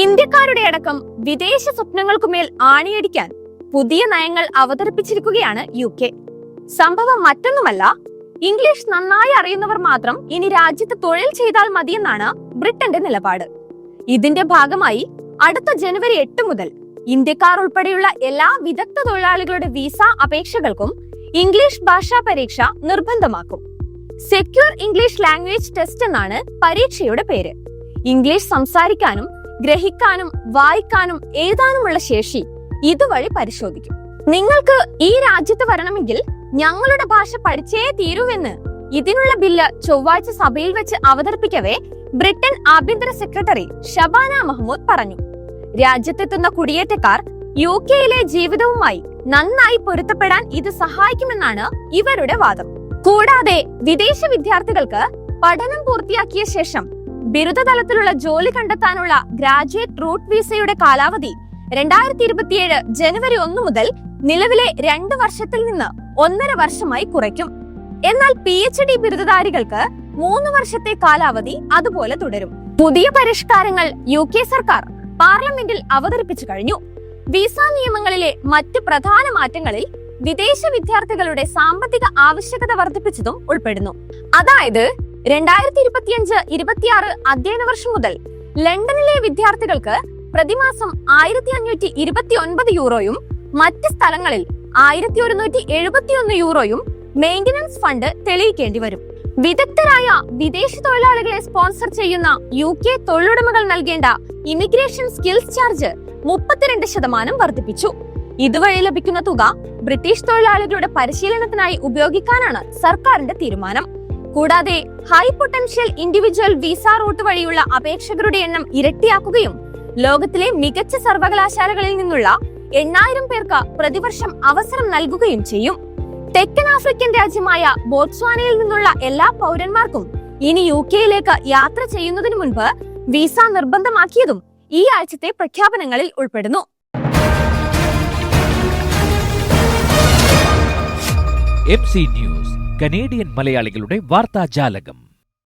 ഇന്ത്യക്കാരുടെ അടക്കം വിദേശ സ്വപ്നങ്ങൾക്കുമേൽ ആണിയടിക്കാൻ പുതിയ നയങ്ങൾ അവതരിപ്പിച്ചിരിക്കുകയാണ് യു കെ. സംഭവം മറ്റൊന്നുമല്ല ഇംഗ്ലീഷ് നന്നായി അറിയുന്നവർ മാത്രം ഇനി രാജ്യത്ത് തൊഴിൽ ചെയ്താൽ മതിയെന്നാണ് ബ്രിട്ടന്റെ നിലപാട്. ഇതിന്റെ ഭാഗമായി അടുത്ത ജനുവരി എട്ട് മുതൽ ഇന്ത്യക്കാർ ഉൾപ്പെടെയുള്ള എല്ലാ വിദഗ്ധ തൊഴിലാളികളുടെ വിസ അപേക്ഷകൾക്കും ഇംഗ്ലീഷ് ഭാഷാ പരീക്ഷ നിർബന്ധമാക്കും. സെക്യൂർ ഇംഗ്ലീഷ് ലാംഗ്വേജ് ടെസ്റ്റ് എന്നാണ് പരീക്ഷയുടെ പേര്. ഇംഗ്ലീഷ് സംസാരിക്കാനും ഗ്രഹിക്കാനും വായിക്കാനും എഴുതാനുമുള്ള ശേഷി ഇതുവഴി പരിശോധിക്കും. നിങ്ങൾക്ക് ഈ രാജ്യത്ത് വരണമെങ്കിൽ ഞങ്ങളുടെ ഭാഷ പഠിച്ചേ തീരുവെന്ന് ഇതിനുള്ള ബില്ല് ചൊവ്വാഴ്ച സഭയിൽ വെച്ച് അവതരിപ്പിക്കവേ ബ്രിട്ടൻ ആഭ്യന്തര സെക്രട്ടറി ഷബാന മഹ്മൂദ് പറഞ്ഞു. രാജ്യത്തെത്തുന്ന കുടിയേറ്റക്കാർ യു കെയിലെ ജീവിതവുമായി നന്നായി പൊരുത്തപ്പെടാൻ ഇത് സഹായിക്കുമെന്നാണ് ഇവരുടെ വാദം. കൂടാതെ വിദേശ വിദ്യാർത്ഥികൾക്ക് പഠനം പൂർത്തിയാക്കിയ ശേഷം ബിരുദതലത്തിലുള്ള ജോലി കണ്ടെത്താനുള്ള ഗ്രാജുവേറ്റ് റൂട്ട് വിസയുടെ കാലാവധി രണ്ടായിരത്തി ഇരുപത്തിയേഴ് ജനുവരി ഒന്ന് മുതൽ നിലവിലെ രണ്ട് വർഷത്തിൽ നിന്ന് ഒന്നര വർഷമായി കുറയ്ക്കും. എന്നാൽ പി എച്ച് ഡി ബിരുദധാരികൾക്ക് മൂന്ന് വർഷത്തെ കാലാവധി അതുപോലെ തുടരും. പുതിയ പരിഷ്കാരങ്ങൾ യു കെ സർക്കാർ പാർലമെന്റിൽ അവതരിപ്പിച്ചു കഴിഞ്ഞു. വിസ നിയമങ്ങളിലെ മറ്റ് പ്രധാന മാറ്റങ്ങളിൽ വിദേശ വിദ്യാർത്ഥികളുടെ സാമ്പത്തിക ആവശ്യകത വർദ്ധിപ്പിച്ചതും ഉൾപ്പെടുന്നു. അതായത് രണ്ടായിരത്തി ഇരുപത്തിയഞ്ച് ഇരുപത്തിയാറ് അധ്യയന വർഷം മുതൽ ലണ്ടനിലെ വിദ്യാർത്ഥികൾക്ക് പ്രതിമാസം ആയിരത്തി അഞ്ഞൂറ്റി ഇരുപത്തി ഒൻപത് യൂറോയും മറ്റ് സ്ഥലങ്ങളിൽ ആയിരത്തി ഒരുന്നൂറ്റി എഴുപത്തിയൊന്ന് യൂറോയും മെയിന്റനൻസ് ഫണ്ട് തെളിയിക്കേണ്ടി വരും. വിദഗ്ധരായ വിദേശ തൊഴിലാളികളെ സ്പോൺസർ ചെയ്യുന്ന യു കെ തൊഴിലുടമകൾ നൽകേണ്ട ഇമിഗ്രേഷൻ സ്കിൽസ് ചാർജ് മുപ്പത്തിരണ്ട് ശതമാനം വർദ്ധിപ്പിച്ചു. ഇതുവഴി ലഭിക്കുന്ന തുക ബ്രിട്ടീഷ് തൊഴിലാളികളുടെ പരിശീലനത്തിനായി ഉപയോഗിക്കാനാണ് സർക്കാരിന്റെ തീരുമാനം. കൂടാതെ high potential individual visa route വഴിയുള്ള അപേക്ഷകരുടെ എണ്ണം ഇരട്ടിയാക്കുകയും ലോകത്തിലെ മികച്ച സർവകലാശാലകളിൽ നിന്നുള്ള എണ്ണായിരം പേർക്ക് പ്രതിവർഷം അവസരം നൽകുകയും ചെയ്യും. തെക്കൻ ആഫ്രിക്കൻ രാജ്യമായ ബോട്സ്വാനയിൽ നിന്നുള്ള എല്ലാ പൗരന്മാർക്കും ഇനി യു കെയിലേക്ക് യാത്ര ചെയ്യുന്നതിന് മുൻപ് വിസ നിർബന്ധമാക്കിയതും ഈ ആഴ്ചത്തെ പ്രഖ്യാപനങ്ങളിൽ ഉൾപ്പെടുന്നു. എം സി ന്യൂസ് கனேடியன் மலையாளிகளுடைய வார்த்தா ஜாலகம்.